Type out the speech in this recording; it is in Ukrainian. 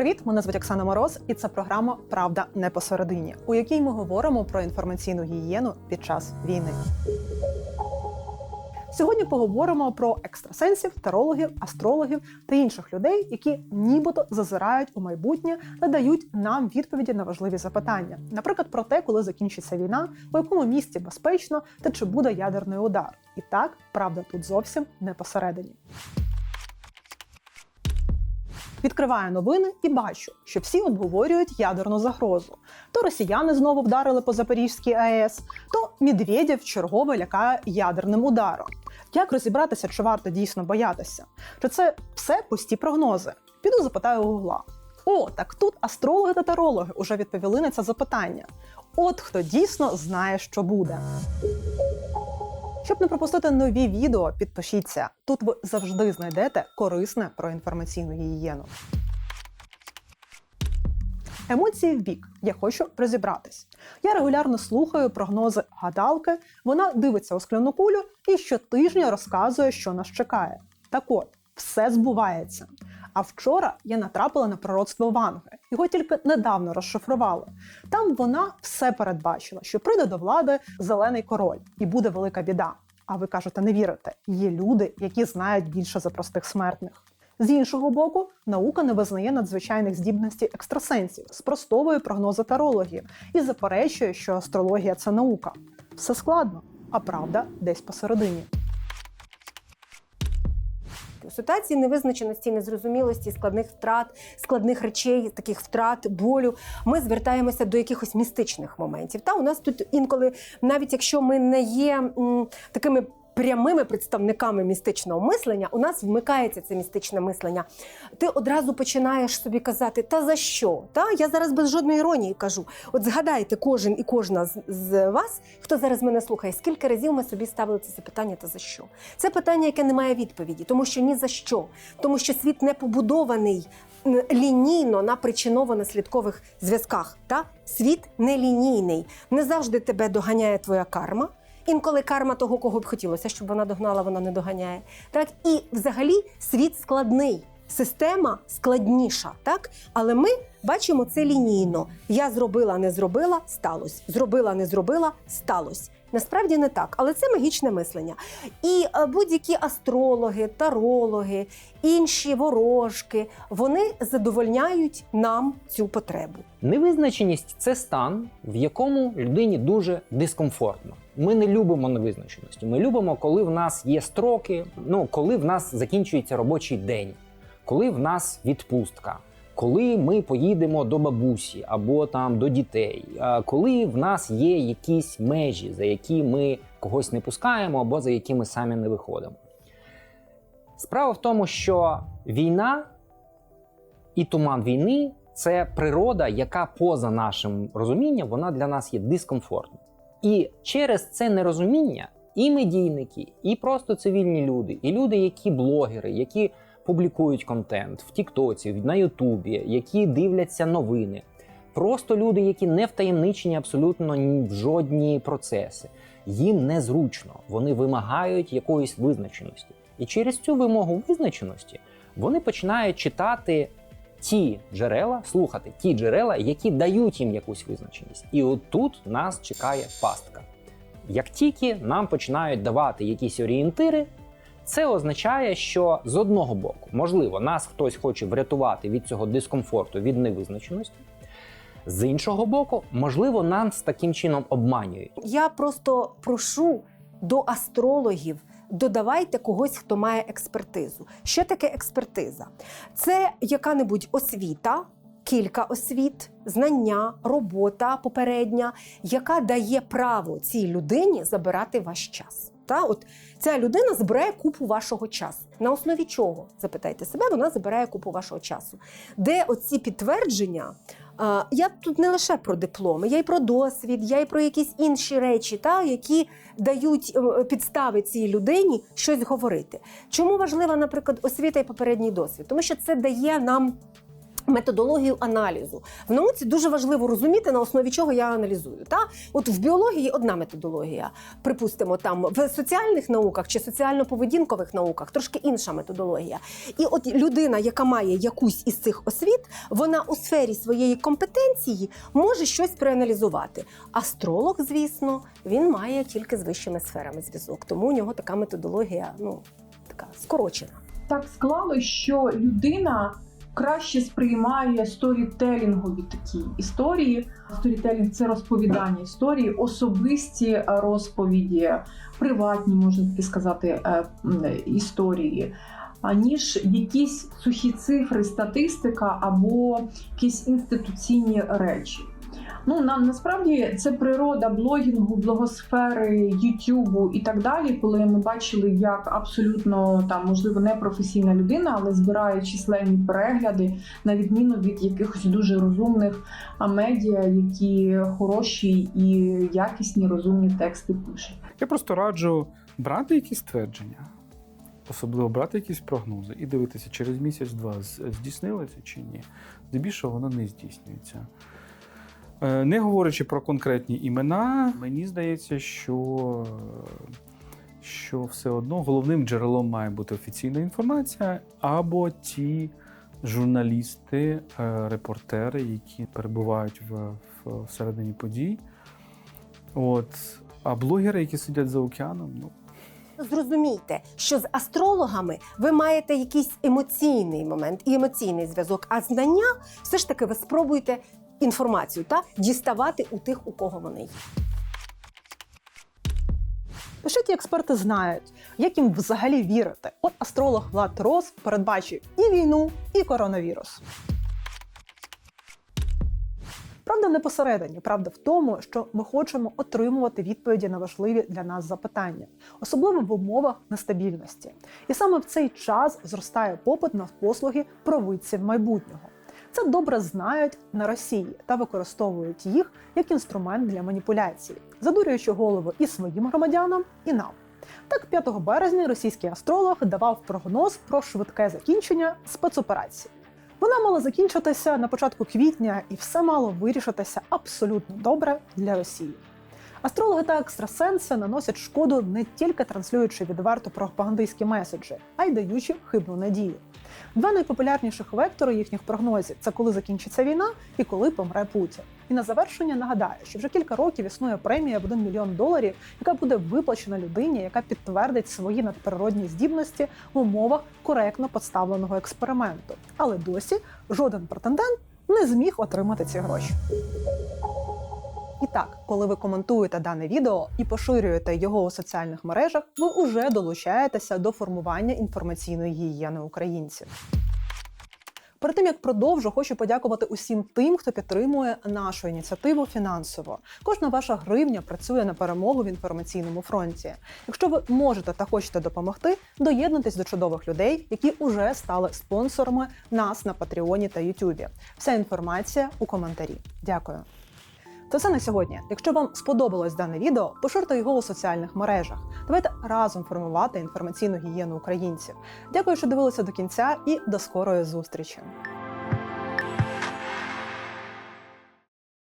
привіт! Мене звуть Оксана Мороз, і це програма Правда не посередині, у якій ми говоримо про інформаційну гігієну під час війни. Сьогодні поговоримо про екстрасенсів, тарологів, астрологів та інших людей, які нібито зазирають у майбутнє та дають нам відповіді на важливі запитання, наприклад, про те, коли закінчиться війна, у якому місці безпечно та чи буде ядерний удар. І так, правда тут зовсім не посередині. Відкриваю новини і бачу, що всі обговорюють ядерну загрозу. То росіяни знову вдарили по Запорізькій АЕС, то Медведєв чергове лякає ядерним ударом. Як розібратися, чи варто дійсно боятися? Чи це все пусті прогнози? Піду запитаю Гугла. О, так тут астрологи та тарологи уже відповіли на це запитання. От хто дійсно знає, що буде. Щоб не пропустити нові відео, підпишіться. Тут ви завжди знайдете корисне про інформаційну гігієну. Емоції в бік. Я хочу розібратись. Я регулярно слухаю прогнози гадалки. Вона дивиться у скляну кулю і щотижня розказує, що нас чекає. Так от, все збувається. А вчора я натрапила на пророцтво Ванги. Його тільки недавно розшифрували. Там вона все передбачила, що прийде до влади зелений король і буде велика біда. А ви кажете, не вірите? Є люди, які знають більше за простих смертних. З іншого боку, наука не визнає надзвичайних здібностей екстрасенсів, спростовує прогнози тарологів і заперечує, що астрологія це наука. Все складно, а правда десь посередині. Ситуації невизначеності, незрозумілості, складних втрат, складних речей, таких втрат, болю, ми звертаємося до якихось містичних моментів. Та у нас тут інколи, навіть якщо ми не є м, такими. Прямими представниками містичного мислення у нас вмикається це містичне мислення. Ти одразу починаєш собі казати, та за що? Та я зараз без жодної іронії кажу. От згадайте, кожен і кожна з, з вас, хто зараз мене слухає, скільки разів ми собі ставили це запитання та за що? Це питання, яке не має відповіді, тому що ні за що, тому що світ не побудований лінійно на причиново-наслідкових зв'язках. Та світ не лінійний. Не завжди тебе доганяє твоя карма. Інколи карма того, кого б хотілося, щоб вона догнала, вона не доганяє. Так і взагалі світ складний, система складніша, так але ми бачимо це лінійно. Я зробила, не зробила, сталося. Зробила, не зробила, сталося. Насправді не так, але це магічне мислення. І е, будь-які астрологи, тарологи, інші ворожки, вони задовольняють нам цю потребу. Невизначеність це стан, в якому людині дуже дискомфортно. Ми не любимо невизначеності. Ми любимо, коли в нас є строки, ну коли в нас закінчується робочий день, коли в нас відпустка, коли ми поїдемо до бабусі або там до дітей, коли в нас є якісь межі, за які ми когось не пускаємо, або за які ми самі не виходимо. Справа в тому, що війна і туман війни це природа, яка поза нашим розумінням, вона для нас є дискомфортна. І через це нерозуміння і медійники, і просто цивільні люди, і люди, які блогери, які публікують контент в Тіктоці, на Ютубі, які дивляться новини. Просто люди, які не втаємничені абсолютно в жодні процеси. Їм незручно, вони вимагають якоїсь визначеності. І через цю вимогу визначеності вони починають читати ті джерела, слухати ті джерела, які дають їм якусь визначеність. І от тут нас чекає пастка. Як тільки нам починають давати якісь орієнтири, це означає, що з одного боку, можливо, нас хтось хоче врятувати від цього дискомфорту, від невизначеності. З іншого боку, можливо, нас таким чином обманюють. Я просто прошу до астрологів. Додавайте когось, хто має експертизу. Що таке експертиза? Це яка-небудь освіта, кілька освіт, знання, робота попередня, яка дає право цій людині забирати ваш час. Та от ця людина збирає купу вашого часу. На основі чого? Запитайте себе, вона забирає купу вашого часу. Де оці підтвердження? Я тут не лише про дипломи, я й про досвід, я й про якісь інші речі, та, які дають е, підстави цій людині щось говорити. Чому важлива, наприклад, освіта і попередній досвід? Тому що це дає нам Методологію аналізу в науці дуже важливо розуміти, на основі чого я аналізую. Та от в біології одна методологія, припустимо, там в соціальних науках чи соціально-поведінкових науках трошки інша методологія. І от людина, яка має якусь із цих освіт, вона у сфері своєї компетенції може щось проаналізувати. Астролог, звісно, він має тільки з вищими сферами зв'язок, тому у нього така методологія, ну така скорочена. так склалось, що людина краще сприймає сторітелінгові такі історії. Сторітелінг це розповідання історії, особисті е, розповіді, приватні, можна таки сказати, е, історії. Аніж якісь сухі цифри, статистика або якісь інституційні речі. Ну на, насправді це природа блогінгу, блогосфери, Ютубу і так далі, коли ми бачили, як абсолютно там можливо не професійна людина, але збирає численні перегляди, на відміну від якихось дуже розумних медіа, які хороші і якісні розумні тексти пишуть. Я просто раджу брати якісь твердження, особливо брати якісь прогнози і дивитися, через місяць-два здійснилося чи ні. Здебільшого воно не здійснюється. Е, Не говорячи про конкретні імена, мені здається, що, що все одно головним джерелом має бути офіційна інформація або ті журналісти, е, репортери, які перебувають в, в, всередині подій. От. А блогери, які сидять за океаном, ну Зрозумійте, що з астрологами ви маєте якийсь емоційний момент і емоційний зв'язок, а знання все ж таки ви спробуєте інформацію та діставати у тих, у кого вони є. Ті експерти знають, як їм взагалі вірити? От астролог Влад Рос передбачив і війну, і коронавірус. Правда, не посередині. Правда в тому, що ми хочемо отримувати відповіді на важливі для нас запитання, особливо в умовах нестабільності. І саме в цей час зростає попит на послуги провидців майбутнього. Це добре знають на Росії та використовують їх як інструмент для маніпуляцій, задурюючи голови і своїм громадянам, і нам. Так, 5 березня російський астролог давав прогноз про швидке закінчення спецоперації. Вона мала закінчитися на початку квітня, і все мало вирішитися абсолютно добре для Росії. Астрологи та екстрасенси наносять шкоду не тільки транслюючи відверто пропагандистські меседжі, а й даючи хибну надію. Два найпопулярніших вектори їхніх прогнозів це коли закінчиться війна і коли помре Путін. І на завершення нагадаю, що вже кілька років існує премія в 1 мільйон доларів, яка буде виплачена людині, яка підтвердить свої надприродні здібності в умовах коректно поставленого експерименту. Але досі жоден претендент не зміг отримати ці гроші. І так, коли ви коментуєте дане відео і поширюєте його у соціальних мережах, ви уже долучаєтеся до формування інформаційної гігієни українців. Перед тим як продовжу, хочу подякувати усім тим, хто підтримує нашу ініціативу фінансово. Кожна ваша гривня працює на перемогу в інформаційному фронті. Якщо ви можете та хочете допомогти, доєднуйтесь до чудових людей, які уже стали спонсорами нас на Патреоні та Ютубі. Вся інформація у коментарі. Дякую. Це все на сьогодні. Якщо вам сподобалось дане відео, поширте його у соціальних мережах. Давайте разом формувати інформаційну гігієну українців. Дякую, що дивилися до кінця, і до скорої зустрічі.